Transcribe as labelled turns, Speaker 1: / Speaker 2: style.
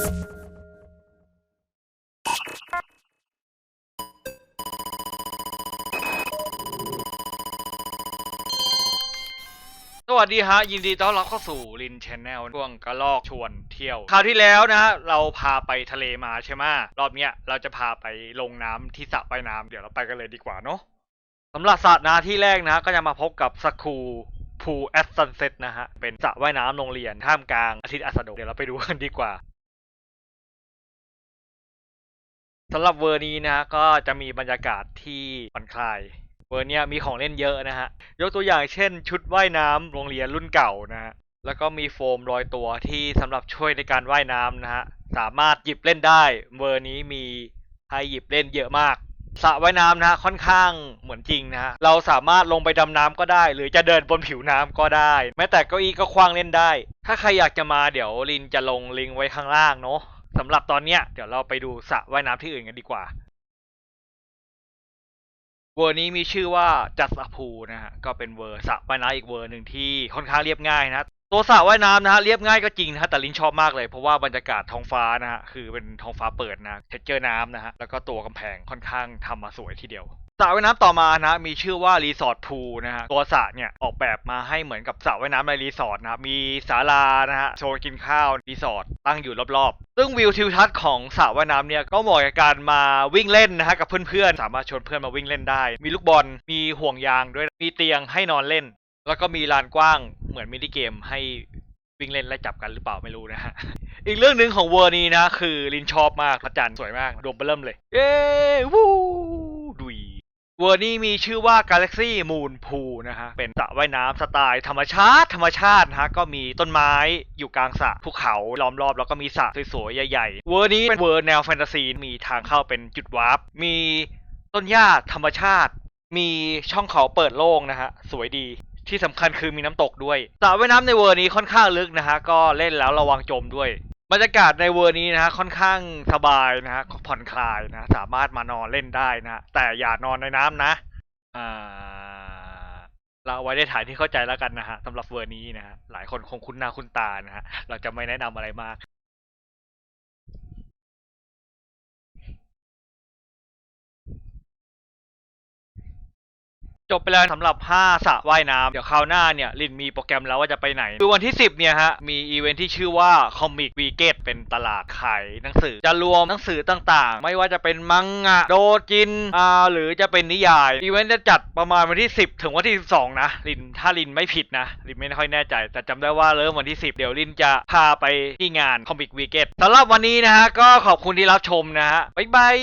Speaker 1: สวัสดีฮะยินดีต้อนรับเข้าสู่ลินชแนลช่วงกระลอกชวนเที่ยวคราวที่แล้วนะฮะเราพาไปทะเลมาใช่ไหมรอบเนี้ยเราจะพาไปลงน้ำที่สระว่ายน้ำเดี๋ยวเราไปกันเลยดีกว่าเนาะสำหรับสระนะที่แรกนะ ก็จะมาพบกับสคูพูแอสซันเซ็ตนะฮะเป็นสระว่ายน้ำโรงเรียนท่ามกลางอาทิตย์อัสดงเดี๋ยวเราไปดูกันดีกว่า สำหรับเวอร์นี้นะฮะก็จะมีบรรยากาศที่ผ่อนคลาย เวอร์เนี้ยมีของเล่นเยอะนะฮะ ยกตัวอย่างเช่น ชุดว่ายน้ำโรงเรียนรุ่นเก่านะฮะ แล้วก็มีโฟมลอยตัวที่สำหรับช่วยในการว่ายน้ำนะฮะ สามารถหยิบเล่นได้ เวอร์นี้มีให้หยิบเล่นเยอะมากสระว่ายน้ำนะฮะค่อนข้างเหมือนจริงนะฮะเราสามารถลงไปดำน้ำก็ได้ หรือจะเดินบนผิวน้ำก็ได้ แม้แต่เก้าอี้ก็คว้างเล่นได้ ถ้าใครอยากจะมาเดี๋ยวลินจะลงลิงก์ไว้ข้างล่างเนาะ สำหรับตอนเนี้ยเดี๋ยวเราไปดูสระว่ายน้ำที่อื่นกันดีกว่าเวอร์นี้มีชื่อว่าจัสพูนะฮะก็เป็นเวอร์สระว่ายน้ำอีกเวอร์หนึ่งที่ค่อนข้างเรียบง่ายนะตัวสระว่ายน้ำนะฮะเรียบง่ายก็จริงนะฮะแต่ลินชอบมากเลยเพราะว่าบรรยากาศท้องฟ้านะฮะคือเป็นท้องฟ้าเปิดนะเทเจอร์น้ำนะฮะแล้วก็ตัวกำแพงค่อนข้างทำมาสวยทีเดียว สระว่ายน้ำต่อมานะมีชื่อว่ารีสอร์ทพูนะฮะตัวสระเนี่ยออกแบบมาให้เหมือนกับสระว่ายน้ำในรีสอร์ทนะครับมีศาลานะฮะโซนกินข้าวรีสอร์ทตั้งอยู่รอบๆ ซึ่งวิวทิวทัศน์ของสระว่ายน้ำเนี่ยก็เหมาะกับการมาวิ่งเล่นนะฮะกับเพื่อนๆ สามารถชวนเพื่อนมาวิ่งเล่นได้ มีลูกบอลมีห่วงยางด้วยมีเตียงให้นอนเล่น แล้วก็มีลานกว้างเหมือนมินิเกมให้วิ่งเล่นไล่จับกันหรือเปล่าไม่รู้นะฮะ อีกเรื่องหนึ่งของเวอร์นี้นะ คือลินชอบมากพระจันทร์สวยมากดวงเบอเริ่มเลย เย้วู้ดุย เวอร์นี้มีชื่อว่า Galaxy Moon Pool นะฮะ เป็นสระว่ายน้ำสไตล์ธรรมชาติ ธรรมชาตินะฮะ ก็มีต้นไม้อยู่กลางสระภูเขาล้อมรอบ แล้วก็มีสระสวยๆ ใหญ่ๆ เวอร์นี้เป็นเวอร์แนวแฟนตาซี มีทางเข้าเป็นจุดวาร์ป มีต้นหญ้าธรรมชาติ มีช่องเขาเปิดโล่งนะฮะ สวยดี ที่สำคัญคือมีน้ำตกด้วย สระว่ายน้ำในเวอร์นี้ค่อนข้างลึกนะฮะ ก็เล่นแล้วระวังจมด้วย บรรยากาศในเวอร์นี้นะฮะค่อนข้างสบายนะฮะผ่อนคลายนะสามารถมานอนเล่นได้นะแต่อย่านอนในน้ำนะอ่าเราเอาไว้ได้ถ่ายที่เข้าใจแล้วกันนะฮะสำหรับเวอร์นี้นะฮะหลายคนคงคุ้นหน้าคุ้นตานะฮะเราจะไม่แนะนำอะไรมาก จบไปแล้วสำหรับ5สระว่ายน้ำเดี๋ยวคราวหน้าเนี่ยลินมีโปรแกรมแล้วว่าจะไปไหนคือวันที่ 10 เนี่ยฮะ มีอีเวนท์ที่ชื่อว่าคอมิกวีเกตเป็นตลาดขายหนังสือ จะรวมหนังสือต่างๆ ไม่ว่าจะเป็นมังงะ โดจินอ่าหรือจะเป็นนิยาย อีเวนท์จะจัดประมาณวันที่ 10 ถึงวันที่ 12 นะลินถ้าลินไม่ผิดนะลินไม่ค่อยแน่ใจ แต่จำได้ว่าเริ่มวันที่ 10 เดี๋ยวลินจะพาไปที่งานคอมิกวีเกตสำหรับวันนี้นะฮะก็ขอบคุณที่รับชมนะฮะบ๊ายบาย